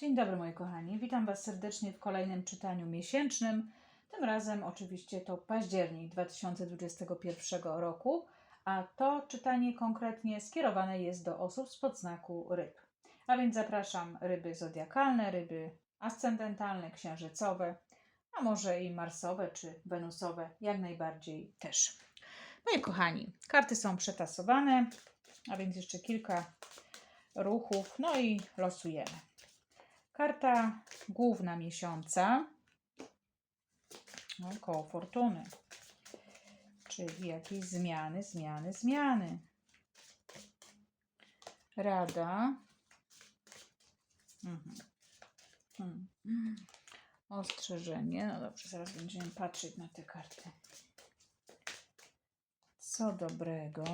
Dzień dobry moi kochani, witam Was serdecznie w kolejnym czytaniu miesięcznym. Tym razem oczywiście to październik 2021 roku, a to czytanie konkretnie skierowane jest do osób z podznaku ryb. A więc zapraszam ryby zodiakalne, ryby ascendentalne, księżycowe, a może i marsowe czy wenusowe, jak najbardziej też. Moi kochani, karty są przetasowane, a więc jeszcze kilka ruchów, no i losujemy. Karta główna miesiąca. No, koło fortuny. Czyli jakieś zmiany, zmiany, zmiany. Rada. Mhm. Hmm. Ostrzeżenie. No dobrze, zaraz będziemy patrzeć na te karty. Co dobrego?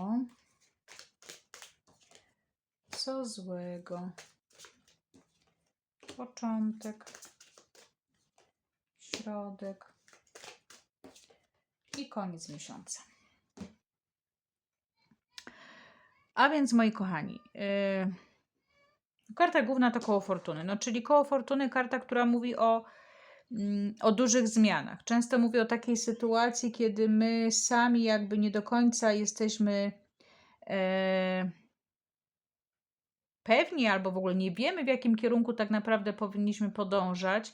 Co złego? Początek, środek i koniec miesiąca. A więc, moi kochani, yy, karta główna to koło fortuny. No, czyli koło fortuny, karta, która mówi o, mm, o dużych zmianach. Często mówię o takiej sytuacji, kiedy my sami jakby nie do końca jesteśmy. Yy, pewni albo w ogóle nie wiemy, w jakim kierunku tak naprawdę powinniśmy podążać,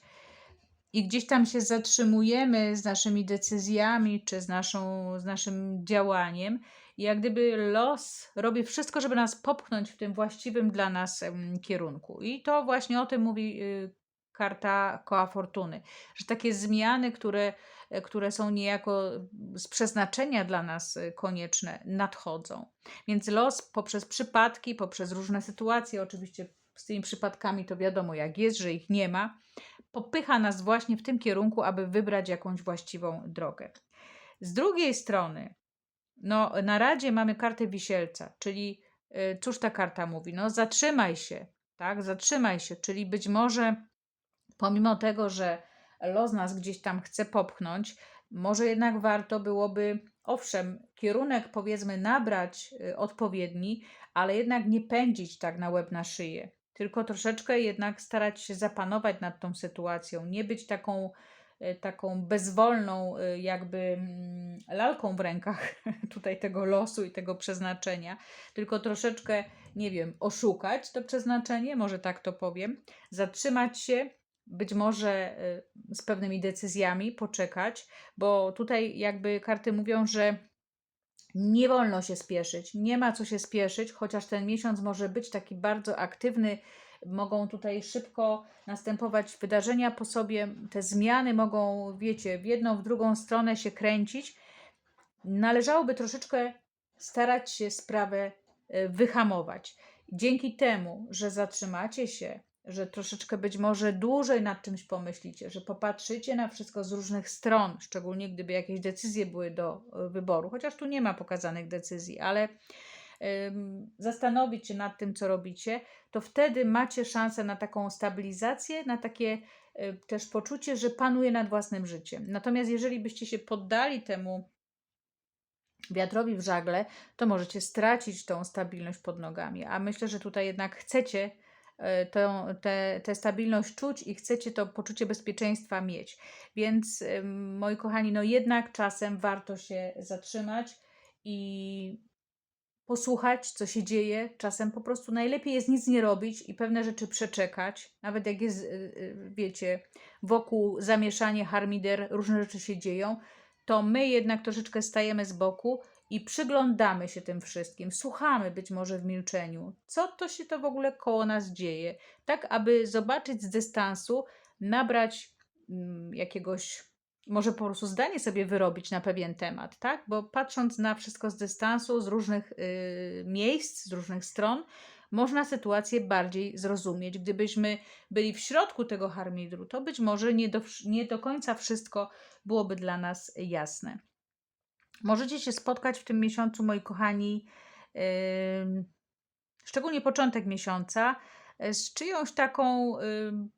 i gdzieś tam się zatrzymujemy z naszymi decyzjami czy z, naszą, z naszym działaniem, i jak gdyby los robi wszystko, żeby nas popchnąć w tym właściwym dla nas kierunku. I to właśnie o tym mówi y, karta koła fortuny, że takie zmiany, które, które są niejako z przeznaczenia dla nas konieczne, nadchodzą. Więc los poprzez przypadki, poprzez różne sytuacje, oczywiście z tymi przypadkami to wiadomo jak jest, że ich nie ma, popycha nas właśnie w tym kierunku, aby wybrać jakąś właściwą drogę. Z drugiej strony, no, na radzie mamy kartę wisielca, czyli y, cóż ta karta mówi? No, zatrzymaj się, tak? Zatrzymaj się, czyli być może pomimo tego, że los nas gdzieś tam chce popchnąć, może jednak warto byłoby, owszem, kierunek powiedzmy nabrać y, odpowiedni, ale jednak nie pędzić tak na łeb na szyję, tylko troszeczkę jednak starać się zapanować nad tą sytuacją, nie być taką y, taką bezwolną, y, jakby mm, lalką w rękach tutaj tego losu i tego przeznaczenia, tylko troszeczkę, nie wiem, oszukać to przeznaczenie, może tak to powiem, zatrzymać się, być może y, z pewnymi decyzjami poczekać, bo tutaj jakby karty mówią, że nie wolno się spieszyć, nie ma co się spieszyć, chociaż ten miesiąc może być taki bardzo aktywny, mogą tutaj szybko następować wydarzenia po sobie, te zmiany mogą, wiecie, w jedną, w drugą stronę się kręcić. Należałoby troszeczkę starać się sprawę y, wyhamować. Dzięki temu, że zatrzymacie się, że troszeczkę być może dłużej nad czymś pomyślicie, że popatrzycie na wszystko z różnych stron, szczególnie gdyby jakieś decyzje były do e, wyboru, chociaż tu nie ma pokazanych decyzji, ale zastanowić się nad tym, co robicie, to wtedy macie szansę na taką stabilizację, na takie e, też poczucie, że panuje nad własnym życiem. Natomiast jeżeli byście się poddali temu wiatrowi w żagle, to możecie stracić tą stabilność pod nogami. A myślę, że tutaj jednak chcecie tę, tę, tę stabilność czuć i chcecie to poczucie bezpieczeństwa mieć. Więc moi kochani, no jednak czasem warto się zatrzymać i posłuchać, co się dzieje. Czasem po prostu najlepiej jest nic nie robić i pewne rzeczy przeczekać. Nawet jak jest, y, y, wiecie, wokół zamieszanie, harmider, różne rzeczy się dzieją, to my jednak troszeczkę stajemy z boku i przyglądamy się tym wszystkim, słuchamy być może w milczeniu, co to się to w ogóle koło nas dzieje, tak aby zobaczyć z dystansu, nabrać mm, jakiegoś, może po prostu zdanie sobie wyrobić na pewien temat, tak? Bo patrząc na wszystko z dystansu, z różnych y, miejsc, z różnych stron, można sytuację bardziej zrozumieć. Gdybyśmy byli w środku tego harmidru, to być może nie do, nie do końca wszystko byłoby dla nas jasne. Możecie się spotkać w tym miesiącu, moi kochani, szczególnie początek miesiąca, yy, z czyjąś taką,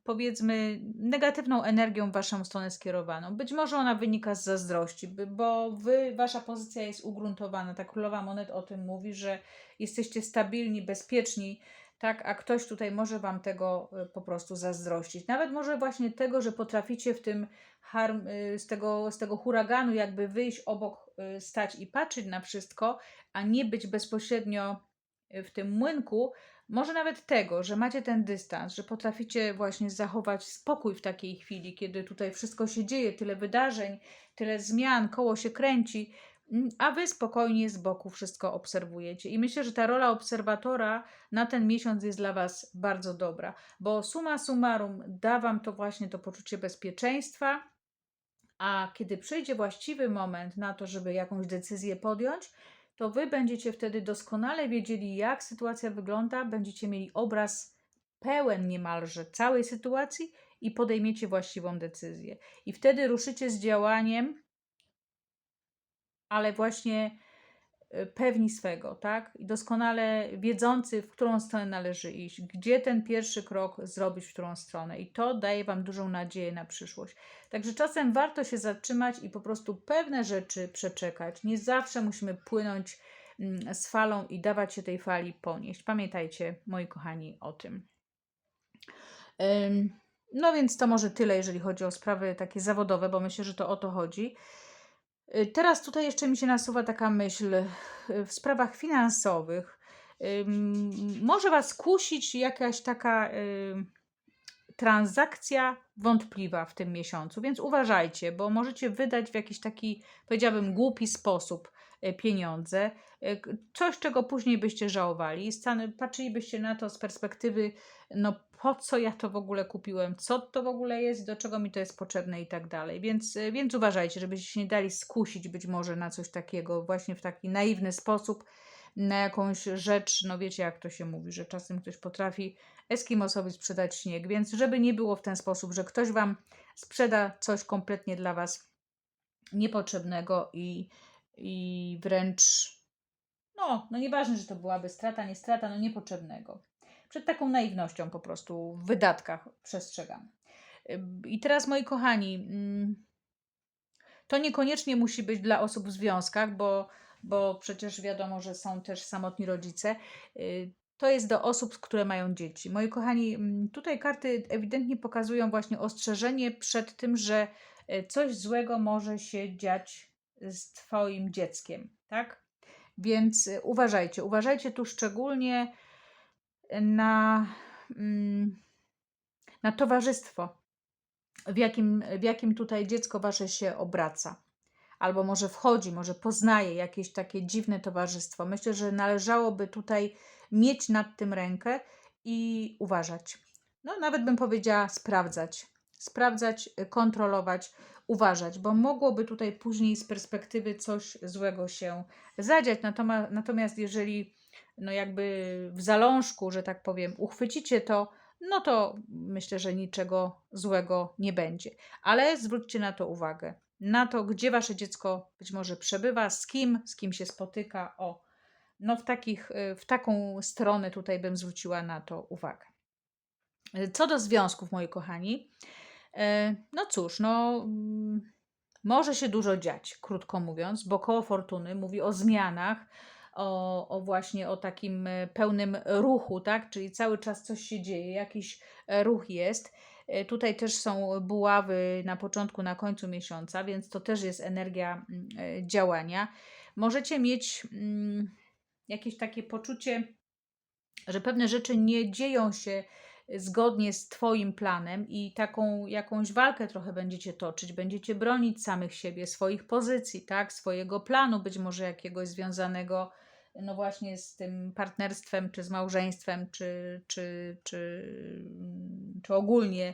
powiedzmy, negatywną energią w waszą stronę skierowaną. Być może ona wynika z zazdrości, bo wy, wasza pozycja jest ugruntowana. Ta królowa monet o tym mówi, że jesteście stabilni, bezpieczni, tak? A ktoś tutaj może Wam tego y, po prostu zazdrościć. Nawet może właśnie tego, że potraficie w tym harm, y, z, tego, z tego huraganu jakby wyjść obok, y, stać i patrzeć na wszystko, a nie być bezpośrednio w tym młynku. Może nawet tego, że macie ten dystans, że potraficie właśnie zachować spokój w takiej chwili, kiedy tutaj wszystko się dzieje, tyle wydarzeń, tyle zmian, koło się kręci, a wy spokojnie z boku wszystko obserwujecie. I myślę, że ta rola obserwatora na ten miesiąc jest dla Was bardzo dobra, bo suma summarum da Wam to właśnie to poczucie bezpieczeństwa, a kiedy przyjdzie właściwy moment na to, żeby jakąś decyzję podjąć, to Wy będziecie wtedy doskonale wiedzieli, jak sytuacja wygląda, będziecie mieli obraz pełen niemalże całej sytuacji i podejmiecie właściwą decyzję. I wtedy ruszycie z działaniem ale właśnie y, pewni swego, tak? I doskonale wiedzący, w którą stronę należy iść, gdzie ten pierwszy krok zrobić, w którą stronę. I to daje Wam dużą nadzieję na przyszłość. Także czasem warto się zatrzymać i po prostu pewne rzeczy przeczekać. Nie zawsze musimy płynąć mm, z falą i dawać się tej fali ponieść. Pamiętajcie, moi kochani, o tym. No więc to może tyle, jeżeli chodzi o sprawy takie zawodowe, bo myślę, że to o to chodzi. Y, teraz tutaj jeszcze mi się nasuwa taka myśl y, w sprawach finansowych. Może Was kusić jakaś taka transakcja wątpliwa w tym miesiącu, więc uważajcie, bo możecie wydać w jakiś taki, powiedziałabym, głupi sposób y, pieniądze, coś, czego później byście żałowali. Patrzylibyście na to z perspektywy, no po co ja to w ogóle kupiłem, co to w ogóle jest, do czego mi to jest potrzebne i tak dalej. Więc, e, więc uważajcie, żebyście się nie dali skusić być może na coś takiego, właśnie w taki naiwny sposób, na jakąś rzecz, no wiecie jak to się mówi, że czasem ktoś potrafi Eskimosowi sprzedać śnieg, więc żeby nie było w ten sposób, że ktoś Wam sprzeda coś kompletnie dla Was niepotrzebnego i, i wręcz, no, no nieważne, że to byłaby strata, nie strata, no niepotrzebnego przed taką naiwnością po prostu w wydatkach przestrzegam. I teraz, moi kochani, mm, to niekoniecznie musi być dla osób w związkach, bo, bo przecież wiadomo, że są też samotni rodzice. Y, to jest do osób, które mają dzieci. Moi kochani, mm, tutaj karty ewidentnie pokazują właśnie ostrzeżenie przed tym, że y, coś złego może się dziać z Twoim dzieckiem, tak? Więc y, uważajcie, uważajcie tu szczególnie na, mm, na towarzystwo, w jakim, w jakim tutaj dziecko wasze się obraca. Albo może wchodzi, może poznaje jakieś takie dziwne towarzystwo. Myślę, że należałoby tutaj mieć nad tym rękę i uważać. No, nawet bym powiedziała sprawdzać. Sprawdzać, kontrolować, uważać, bo mogłoby tutaj później z perspektywy coś złego się zadziać. Natomiast, natomiast jeżeli no jakby w zalążku, że tak powiem, uchwycicie to, no to myślę, że niczego złego nie będzie. Ale zwróćcie na to uwagę. Na to, gdzie wasze dziecko być może przebywa, z kim, z kim się spotyka. O, no w, takich, y, w taką stronę tutaj bym zwróciła na to uwagę. Co do związków, moi kochani, no cóż, no mm, może się dużo dziać, krótko mówiąc, bo koło fortuny mówi o zmianach, o, o właśnie o takim e, pełnym ruchu, tak? Czyli cały czas coś się dzieje, jakiś e, ruch jest. E, tutaj też są buławy na początku, na końcu miesiąca, więc to też jest energia mm, działania. Możecie mieć mm, jakieś takie poczucie, że pewne rzeczy nie dzieją się zgodnie z Twoim planem i taką jakąś walkę trochę będziecie toczyć, będziecie bronić samych siebie, swoich pozycji, tak, swojego planu, być może jakiegoś związanego no właśnie z tym partnerstwem, czy z małżeństwem, czy, czy, czy, czy ogólnie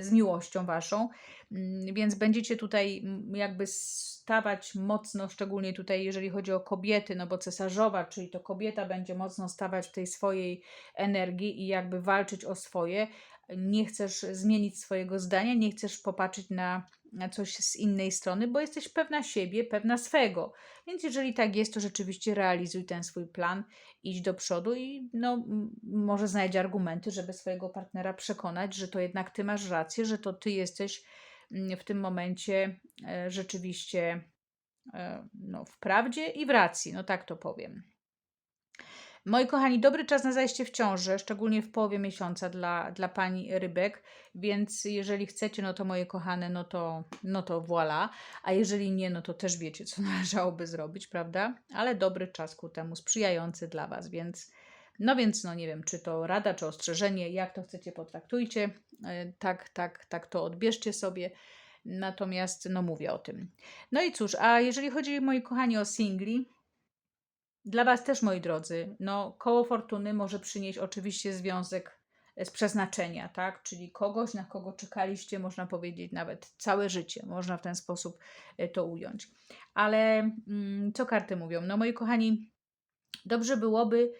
z miłością waszą. Mm, więc będziecie tutaj jakby stawać mocno, szczególnie tutaj, jeżeli chodzi o kobiety, no bo cesarzowa, czyli to kobieta będzie mocno stawać w tej swojej energii i jakby walczyć o swoje. Nie chcesz zmienić swojego zdania, nie chcesz popatrzeć na coś z innej strony, bo jesteś pewna siebie, pewna swego. Więc jeżeli tak jest, to rzeczywiście realizuj ten swój plan, idź do przodu i no, może znajdź argumenty, żeby swojego partnera przekonać, że to jednak ty masz rację, że to ty jesteś w tym momencie e, rzeczywiście e, no, w prawdzie i w racji, no tak to powiem. Moi kochani, dobry czas na zajście w ciążę, szczególnie w połowie miesiąca dla, dla pani rybek, więc jeżeli chcecie, no to moje kochane, no to, no to voilà, a jeżeli nie, no to też wiecie, co należałoby zrobić, prawda? Ale dobry czas ku temu, sprzyjający dla was, więc no więc, no nie wiem, czy to rada, czy ostrzeżenie, jak to chcecie, potraktujcie, e, tak, tak, tak to odbierzcie sobie. Natomiast, no mówię o tym. No i cóż, a jeżeli chodzi, moi kochani, o singli, dla Was też, moi drodzy, no koło fortuny może przynieść oczywiście związek e, z przeznaczenia, tak? Czyli kogoś, na kogo czekaliście, można powiedzieć, nawet całe życie. Można w ten sposób e, to ująć. Ale mm, co karty mówią? No, moi kochani, dobrze byłoby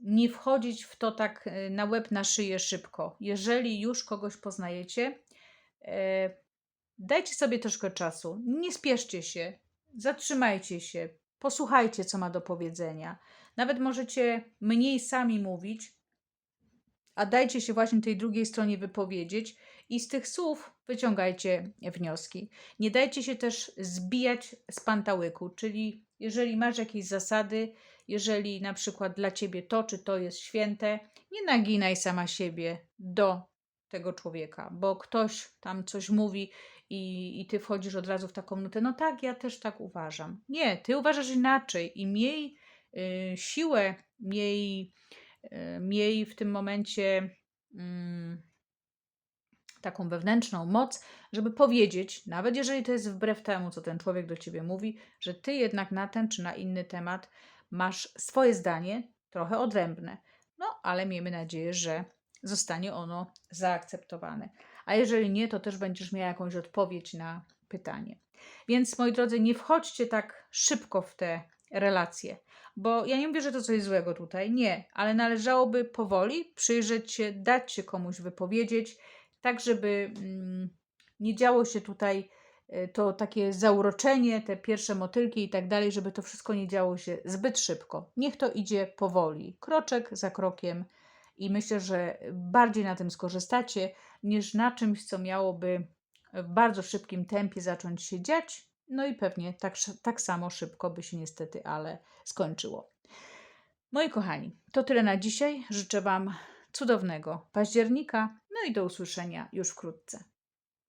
nie wchodzić w to tak e, na łeb, na szyję szybko. Jeżeli już kogoś poznajecie, dajcie sobie troszkę czasu. Nie spieszcie się, zatrzymajcie się, posłuchajcie, co ma do powiedzenia. Nawet możecie mniej sami mówić, a dajcie się właśnie tej drugiej stronie wypowiedzieć i z tych słów wyciągajcie wnioski. Nie dajcie się też zbijać z pantałyku, czyli jeżeli masz jakieś zasady, jeżeli na przykład dla ciebie to czy to jest święte, nie naginaj sama siebie do tego człowieka, bo ktoś tam coś mówi i, i ty wchodzisz od razu w taką nutę. No tak, ja też tak uważam. Nie, ty uważasz inaczej i miej y, siłę, miej, y, miej w tym momencie. Y, taką wewnętrzną moc, żeby powiedzieć, nawet jeżeli to jest wbrew temu, co ten człowiek do ciebie mówi, że ty jednak na ten czy na inny temat masz swoje zdanie, trochę odrębne. No, ale miejmy nadzieję, że zostanie ono zaakceptowane. A jeżeli nie, to też będziesz miała jakąś odpowiedź na pytanie. Więc moi drodzy, nie wchodźcie tak szybko w te relacje, bo ja nie mówię, że to coś złego tutaj, nie, ale należałoby powoli przyjrzeć się, dać się komuś wypowiedzieć, tak żeby mm, nie działo się tutaj y, to takie zauroczenie, te pierwsze motylki i tak dalej, żeby to wszystko nie działo się zbyt szybko. Niech to idzie powoli, kroczek za krokiem i myślę, że bardziej na tym skorzystacie niż na czymś, co miałoby w bardzo szybkim tempie zacząć się dziać. No i pewnie tak, tak samo szybko by się niestety, ale skończyło. Moi kochani, to tyle na dzisiaj. Życzę Wam cudownego października. No i do usłyszenia już wkrótce.